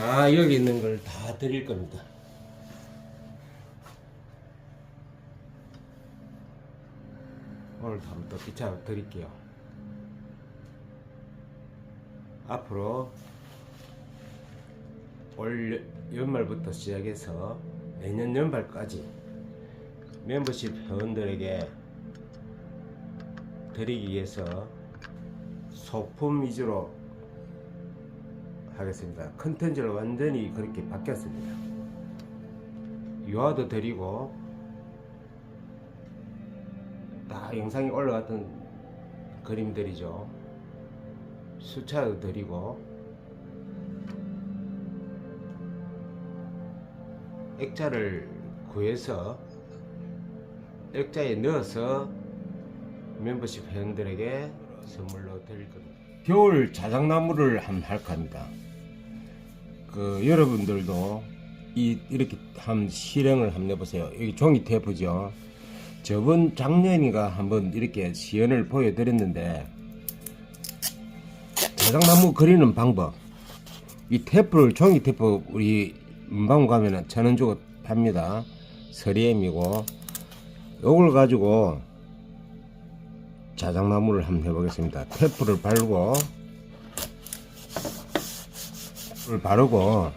다 여기 있는 걸 다 드릴 겁니다. 또 기차 드릴게요. 앞으로 올 연말부터 시작해서 내년 연말까지 멤버십 회원들에게 드리기 위해서 소품 위주로 하겠습니다. 컨텐츠를 완전히 그렇게 바뀌었습니다. 유아도 드리고 다 영상이 올라갔던 그림들이죠. 수차도 드리고 액자를 구해서 액자에 넣어서 멤버십 회원들에게 선물로 드릴 겁니다. 겨울 자작나무를 한번 할까 합니다. 그 여러분들도 이 이렇게 한 실행을 한번 해보세요. 여기 종이 테이프죠. 저번 작년인가 한번 이렇게 시연을 보여드렸는데 자작나무 그리는 방법. 이 테이프를 종이 테이프 우리 문방 가면은 천 원 주고 팝니다. 서리엠이고 요걸 가지고 자작나무를 한번 해보겠습니다. 테이프를 바르고 을 바르고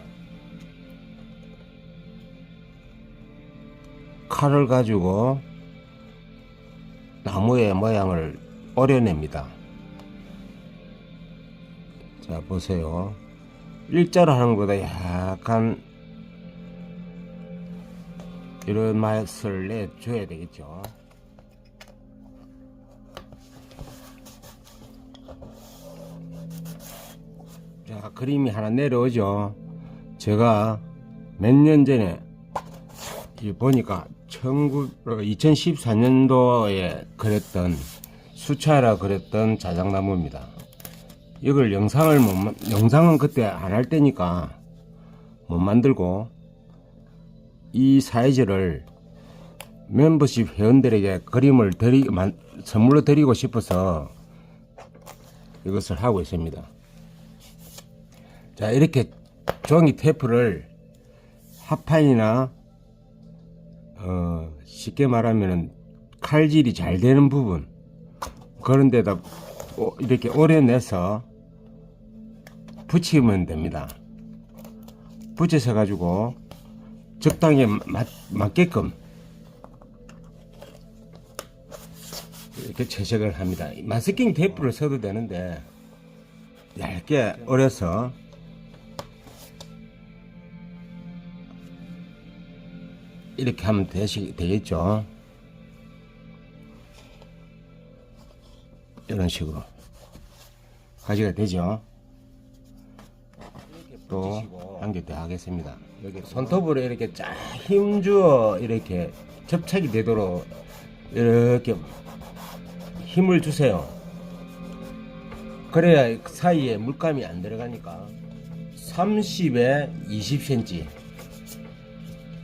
칼을 가지고 나무의 모양을 오려냅니다. 자 보세요. 일자로 하는 것보다 약간 이런 맛을 내줘야 되겠죠. 자, 그림이 하나 내려오죠. 제가 몇 년 전에 이 보니까 2014년도에 그렸던 수차라 그렸던 자작나무입니다. 이걸 영상을 못, 만- 영상은 그때 안 할 때니까 못 만들고 이 사이즈를 멤버십 회원들에게 그림을 드리, 만, 선물로 드리고 싶어서 이것을 하고 있습니다. 자, 이렇게 종이 테이프를 합판이나 어, 쉽게 말하면은 칼질이 잘 되는 부분 그런 데다 오- 이렇게 오려내서 붙이면 됩니다. 붙여서 가지고 적당히 맞, 맞게끔 이렇게 채색을 합니다. 마스킹 테이프를 써도 되는데 얇게 오려서 이렇게 하면 되시, 되겠죠. 이런 식으로 가지가 되죠. 또한개더 하겠습니다. 여기 손톱으로 이렇게 쫙 힘주어 이렇게 접착이 되도록 이렇게 힘을 주세요. 그래야 사이에 물감이 안 들어가니까 30에 20cm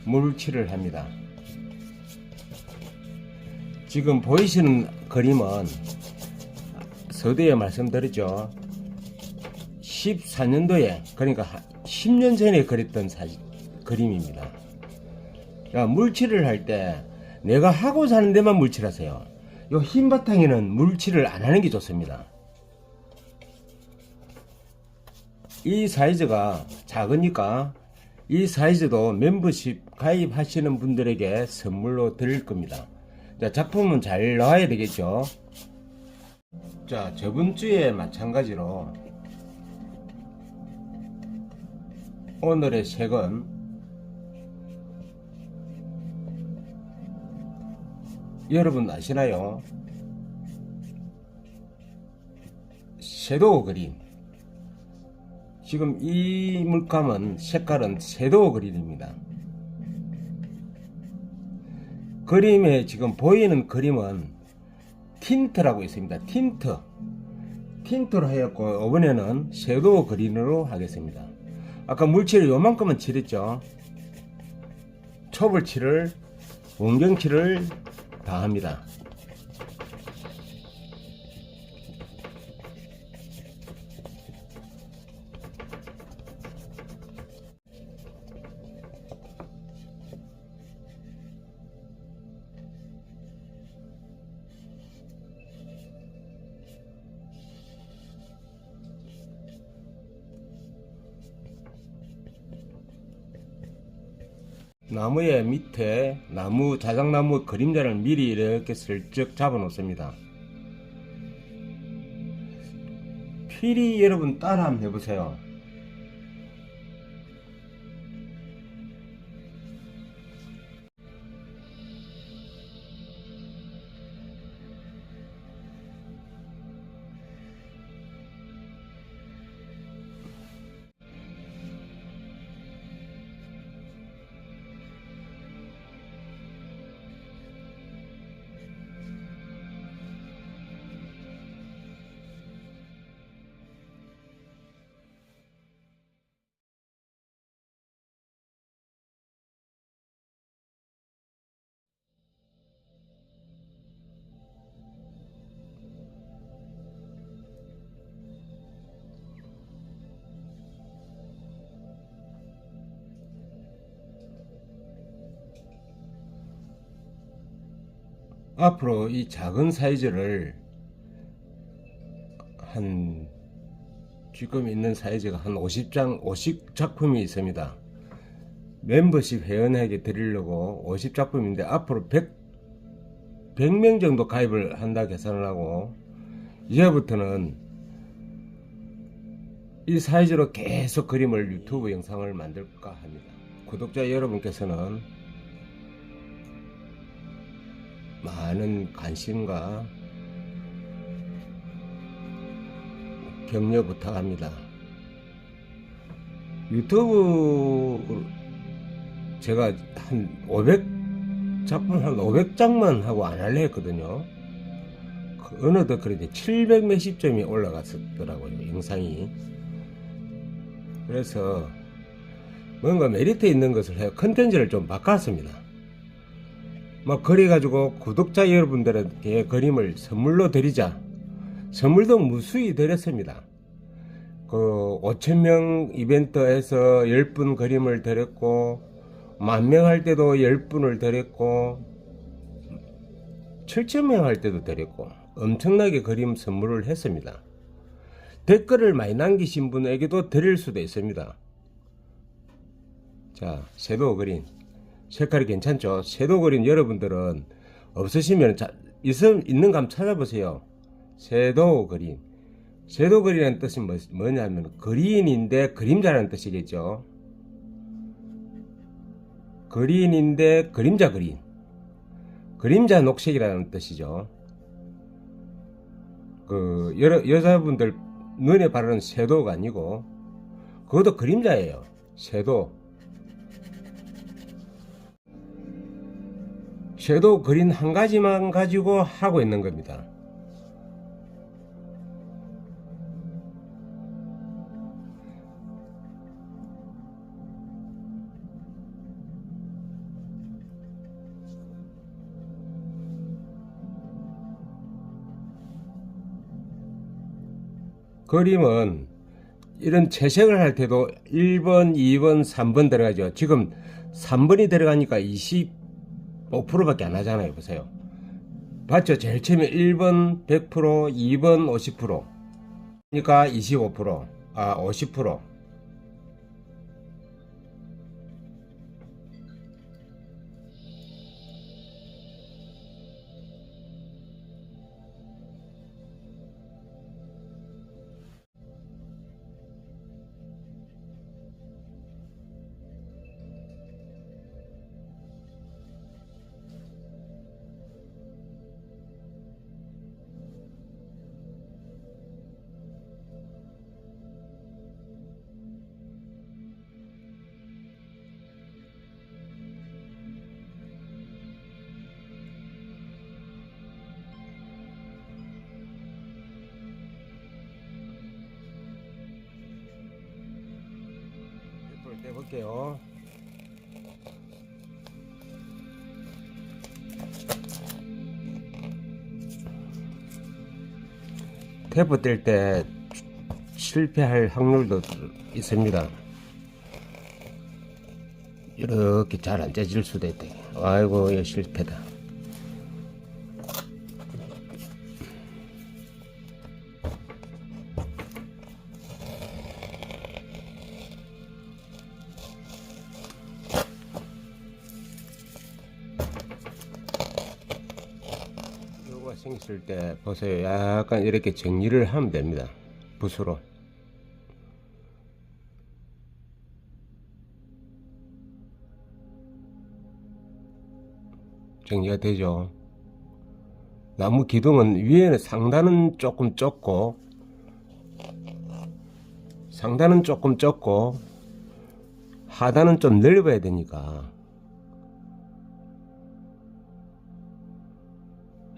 물칠을 합니다. 지금 보이시는 그림은 서두에 말씀드렸죠. 14년도에 그러니까 한 10년 전에 그렸던 사진, 그림입니다. 그러니까 물칠을 할 때 내가 하고 사는 데만 물칠하세요. 이흰 바탕에는 물칠을 안 하는 게 좋습니다. 이 사이즈가 작으니까 이 사이즈도 멤버십 가입하시는 분들에게 선물로 드릴 겁니다. 자, 작품은 잘 나와야 되겠죠. 자, 저번 주에 마찬가지로 오늘의 색은 여러분 아시나요? 섀도우 그림. 지금 이 물감은 색깔은 섀도우 그림입니다. 그림에 지금 보이는 그림은 틴트라고 있습니다. 틴트. 틴트로 하였고 이번에는 섀도우 그린으로 하겠습니다. 아까 물칠을 요만큼은 칠했죠. 초벌칠을 원경칠을 다 합니다. 나무의 밑에 나무 자작나무 그림자를 미리 이렇게 슬쩍 잡아 놓습니다. 필히 여러분 따라 한번 해보세요. 앞으로 이 작은 사이즈를 한 지금 있는 사이즈가 한 50장 50작품이 있습니다. 멤버십 회원에게 드리려고 50작품인데 앞으로 100 100명 정도 가입을 한다 계산을 하고 이제부터는 이 사이즈로 계속 그림을 유튜브 영상을 만들까 합니다. 구독자 여러분께서는 많은 관심과 격려 부탁합니다. 유튜브 제가 한 500 작품 한 500장만 하고 안 할래 했거든요. 그 어느덧 그래도 700 몇십 점이 올라갔었더라고요, 영상이. 그래서 뭔가 메리트 있는 것을 해 컨텐츠를 좀 바꿨습니다. 막 그래가지고 구독자 여러분들에게 그림을 선물로 드리자. 선물도 무수히 드렸습니다. 그 5천명 이벤트에서 10분 그림을 드렸고 만명 할 때도 10분을 드렸고 7천명 할 때도 드렸고 엄청나게 그림 선물을 했습니다. 댓글을 많이 남기신 분에게도 드릴 수도 있습니다. 자, 섀도우 그린. 색깔이 괜찮죠? 섀도우 그린 여러분들은 없으시면 자, 있음, 있는 감 찾아보세요. 섀도우 그린. 섀도우 그린이라는 뜻은 뭐, 뭐냐면 그린인데 그림자라는 뜻이겠죠. 그린인데 그림자 그린. 그림자 녹색이라는 뜻이죠. 그 여러 여자분들 눈에 바르는 섀도우가 아니고 그것도 그림자예요. 섀도우. 섀도우 그린 한 가지만 가지고 하고 있는 겁니다. 그림은 이런 채색을 할 때도 1번, 2번, 3번 들어가죠. 지금 3번이 들어가니까 25%밖에 안 하잖아요. 보세요. 봤죠? 제일 처음에 1번 100%, 2번 50%. 그러니까 25%, 아, 50%. 떼볼게요. 테이프 뗄 때 실패할 확률도 있습니다. 이렇게 잘 안 째질 수도 있다. 아이고, 이거 실패다. 생겼을 때 보세요. 약간 이렇게 정리를 하면 됩니다. 붓으로. 정리가 되죠. 나무 기둥은 위에는 상단은 조금 좁고 상단은 조금 좁고 하단은 좀 넓어야 되니까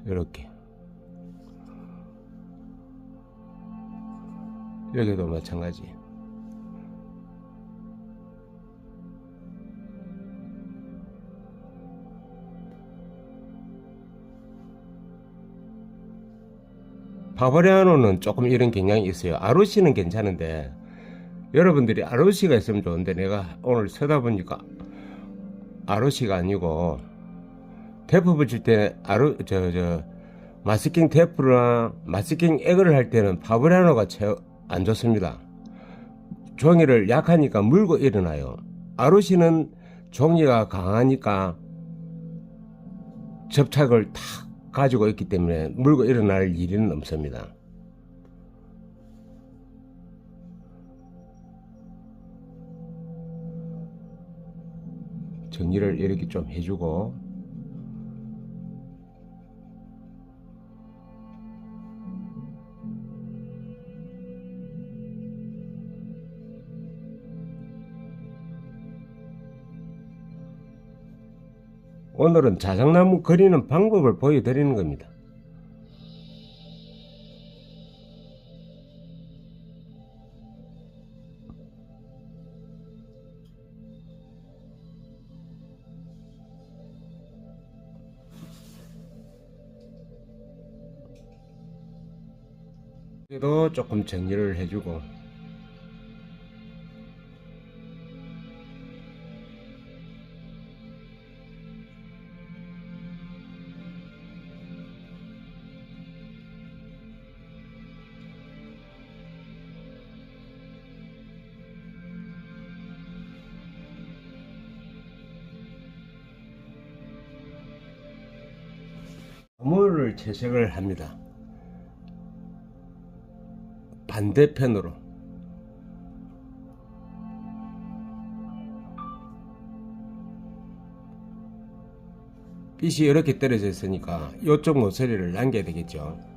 이렇게 여기도 마찬가지. 바바리아노는 조금 이런 경향이 있어요. 아루시는 괜찮은데 여러분들이 아루시가 있으면 좋은데 내가 오늘 서다 보니까 아루시가 아니고 테프 붙일 때 아루 저저 마스킹 테프나 마스킹 에그를 할 때는 바브라노가 최 안 좋습니다. 종이를 약하니까 물고 일어나요. 아루시는 종이가 강하니까 접착을 탁 가지고 있기 때문에 물고 일어날 일은 없습니다. 정리를 이렇게 좀 해주고 오늘은 자작나무 그리는 방법을 보여드리는 겁니다. 그래도 조금 정리를 해주고 채색을 합니다. 반대편으로 빛이 이렇게 떨어져 있으니까 이쪽 모서리를 남겨야 되겠죠.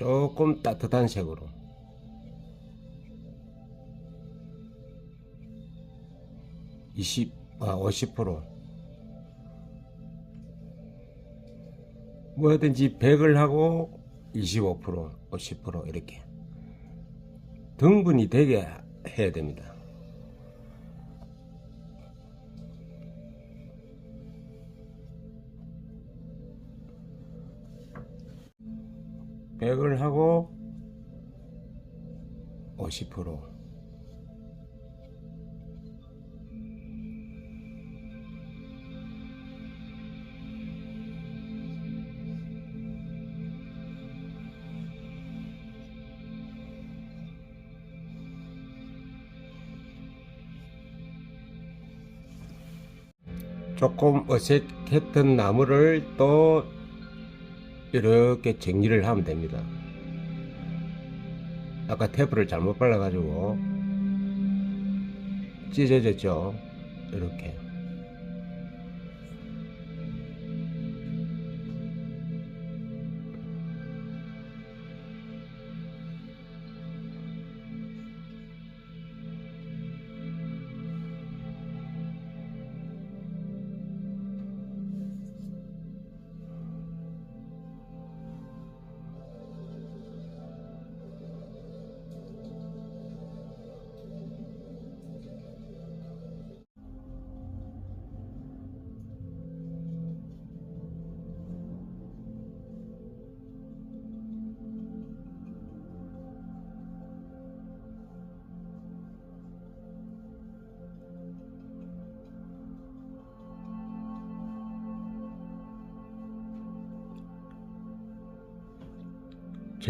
조금 따뜻한 색으로 이십 아, 50% 뭐든지 100을 하고 25% 50% 이렇게 등분이 되게 해야 됩니다. 백을 하고 50% 조금 어색했던 나무를 또 이렇게 정리를 하면 됩니다. 아까 테이프를 잘못 발라가지고 찢어졌죠. 이렇게.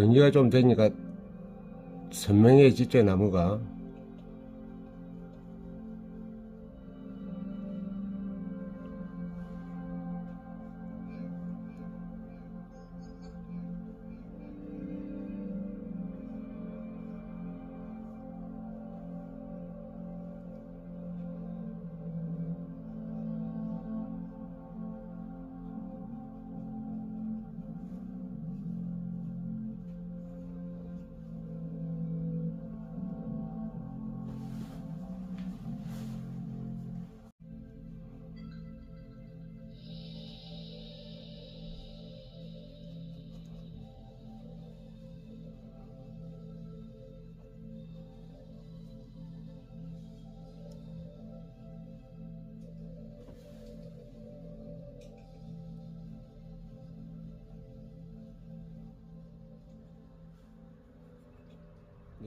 정리가 좀 되니까 선명해지죠 나무가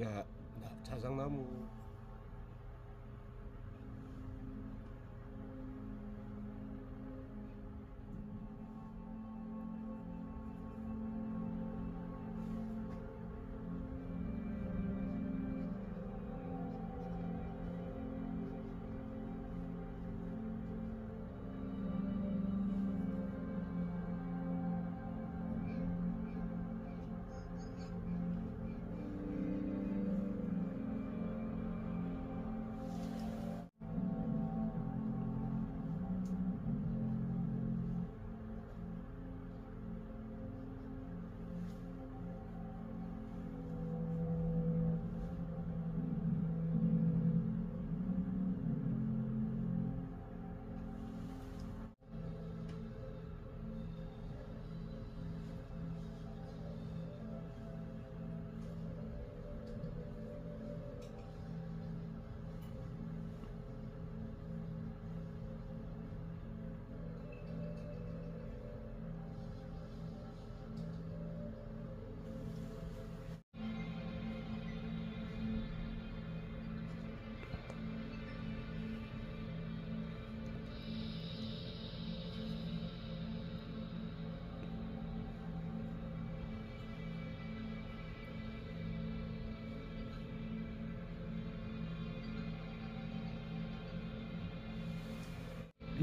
야 나- 자작나무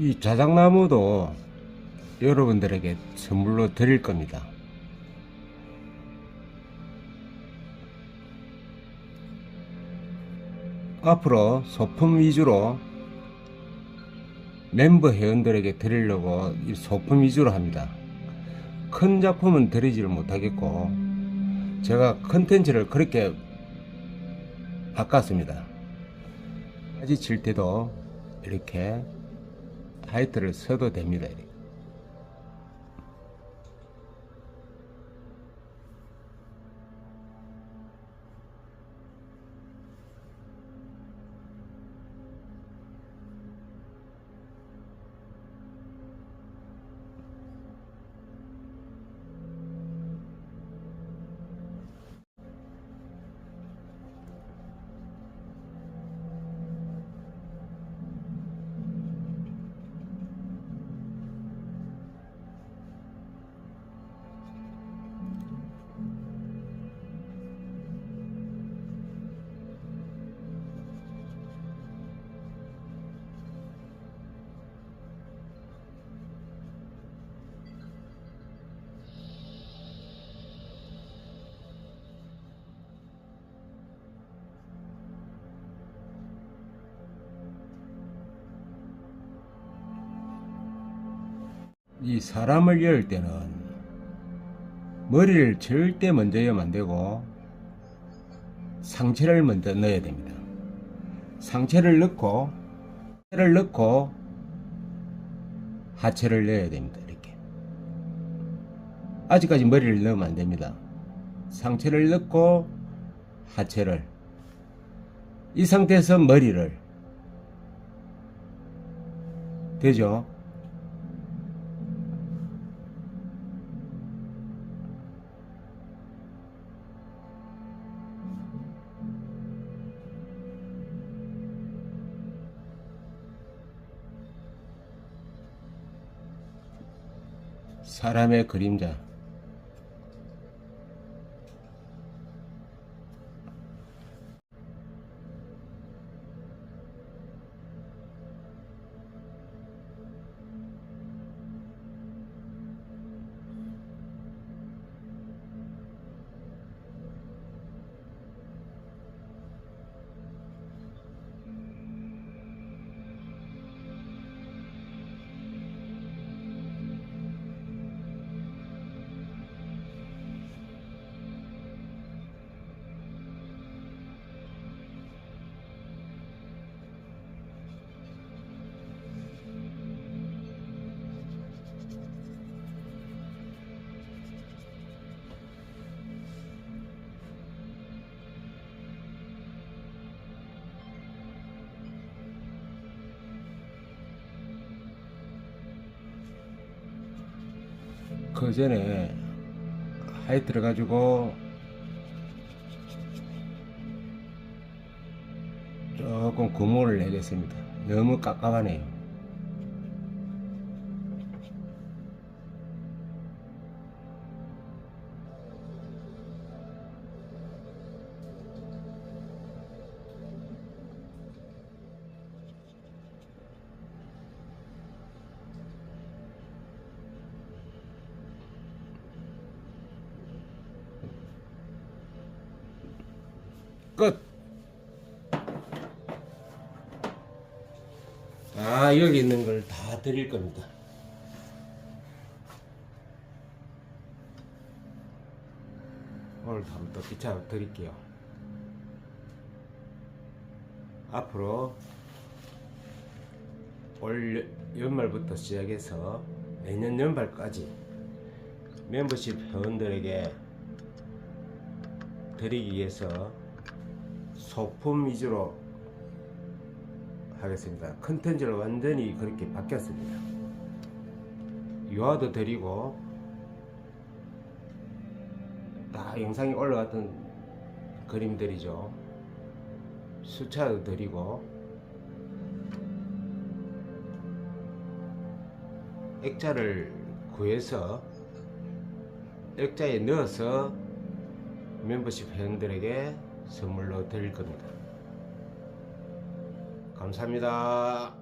이 자작나무도 여러분들에게 선물로 드릴 겁니다. 앞으로 소품 위주로 멤버 회원들에게 드리려고 이 소품 위주로 합니다. 큰 작품은 드리지를 못하겠고 제가 컨텐츠를 그렇게 바꿨습니다. 하지 칠 때도 이렇게 타이틀을 써도 됩니다. 이렇게. 이 사람을 열 때는 머리를 절대 먼저 여면 안 되고 상체를 먼저 넣어야 됩니다. 상체를 넣고 하체를 넣고 하체를 넣어야 됩니다. 이렇게 아직까지 머리를 넣으면 안 됩니다. 상체를 넣고 하체를 이 상태에서 머리를 되죠? 사람의 그림자 그 전에 하에 들어가지고 조금 구멍을 내겠습니다. 너무 깝깝하네요. 끝. 아 여기 있는 걸 다 드릴 겁니다. 오늘 한번 또 기차 드릴게요. 앞으로 올 연말부터 시작해서 내년 연말까지 멤버십 회원들에게 드리기 위해서 소품 위주로 하겠습니다. 컨텐츠를 완전히 그렇게 바뀌었습니다. 유아도 드리고 다 영상이 올라갔던 그림들이죠. 수차도 드리고 액자를 구해서 액자에 넣어서 멤버십 회원들에게 선물로 드릴 겁니다. 감사합니다.